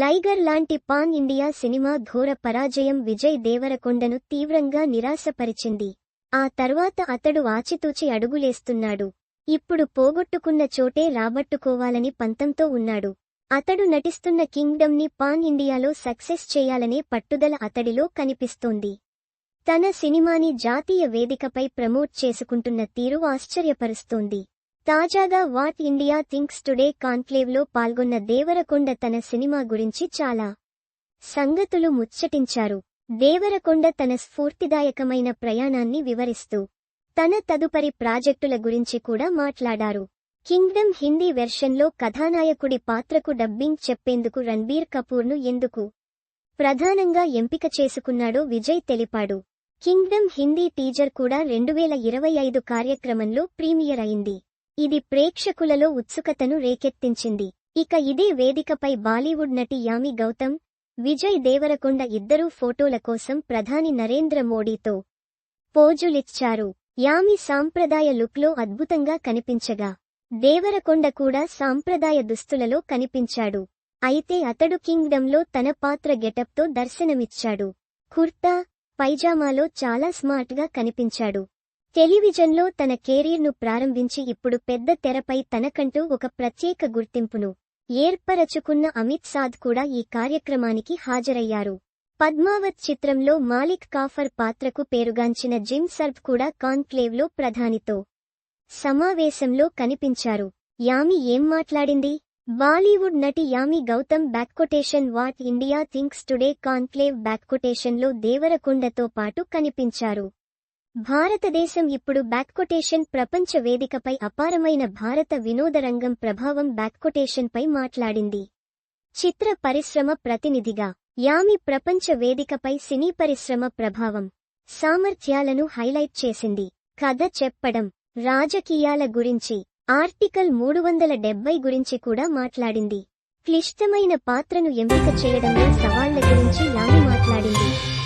లైగర్ లాంటి pan India cinema ఘోర పరాజయం విజయ్ దేవరకొండను తీవ్రంగా నిరాశపరిచింది. ఆ తర్వాత అతడు ఆచితూచి అడుగులేస్తున్నాడు. ఇప్పుడు పోగొట్టుకున్న చోటే రాబట్టుకోవాలని పంతంతో ఉన్నాడు. అతడు నటిస్తున్న కింగ్డమ్ని పాన్ ఇండియాలో సక్సెస్ చేయాలనే పట్టుదల అతడిలో కనిపిస్తోంది. తన సినిమాని జాతీయ వేదికపై ప్రమోట్ చేసుకుంటున్న తీరు ఆశ్చర్యపరుస్తోంది. తాజాగా వాట్ ఇండియా థింక్స్ టుడే కాన్క్లేవ్లో పాల్గొన్న దేవరకొండ తన సినిమా గురించి చాలా సంగతులు ముచ్చటించారు. దేవరకొండ తన స్ఫూర్తిదాయకమైన ప్రయాణాన్ని వివరిస్తూ తన తదుపరి ప్రాజెక్టుల గురించి కూడా మాట్లాడారు. కింగ్డమ్ హిందీ వెర్షన్లో కథానాయకుడి పాత్రకు డబ్బింగ్ చెప్పేందుకు రణ్బీర్ కపూర్ను ఎందుకు ప్రధానంగా ఎంపిక చేసుకున్నాడో విజయ్ తెలిపాడు. కింగ్డమ్ హిందీ టీజర్ కూడా రెండువేల ఇరవై ఐదు కార్యక్రమంలో ప్రీమియర్ అయింది. ఇది ప్రేక్షకులలో ఉత్సుకతను రేకెత్తించింది. ఇక ఇదే వేదికపై బాలీవుడ్ నటి యామి గౌతమ్ విజయ్ దేవరకొండ ఇద్దరూ ఫోటోల కోసం ప్రధాని నరేంద్ర మోడీతో పోజులిచ్చారు. యామి సాంప్రదాయ లుక్లో అద్భుతంగా కనిపించగా దేవరకొండ కూడా సాంప్రదాయ దుస్తులలో కనిపించాడు. అయితే అతడు కింగ్డంలో తన పాత్ర గెటప్తో దర్శనమిచ్చాడు. కుర్తా పైజామాలో చాలా స్మార్ట్గా కనిపించాడు. టెలివిజన్లో తన కెరీర్ను ప్రారంభించి ఇప్పుడు పెద్ద తెరపై తనకంటూ ఒక ప్రత్యేక గుర్తింపును ఏర్పరచుకున్న అమిత్ సాద్ కూడా ఈ కార్యక్రమానికి హాజరయ్యారు. పద్మావత్ చిత్రంలో మాలిక్ కాఫర్ పాత్రకు పేరుగాంచిన జిమ్ సర్బ్ కూడా కాన్క్లేవ్లో ప్రధానితో సమావేశంలో కనిపించారు. యామి ఏం మాట్లాడింది? బాలీవుడ్ నటి Yami Gautam బ్యాక్కొటేషన్ what India thinks today conclave బ్యాక్కొటేషన్లో దేవరకొండతో పాటు కనిపించారు. భారతదేశం ఇప్పుడు బ్యాక్కొటేషన్ ప్రపంచ వేదికపై అపారమైన భారత వినోదరంగం ప్రభావం బ్యాక్కొటేషన్పై మాట్లాడింది. చిత్ర పరిశ్రమ ప్రతినిధిగా యామి ప్రపంచ వేదికపై సినీ పరిశ్రమ ప్రభావం సామర్థ్యాలను హైలైట్ చేసింది. కథ చెప్పడం రాజకీయాల గురించి ఆర్టికల్ మూడు వందల డెబ్బై గురించి కూడా మాట్లాడింది. క్లిష్టమైన పాత్రను ఎంపిక చేయడంలో సవాళ్ళ గురించి యామి మాట్లాడింది.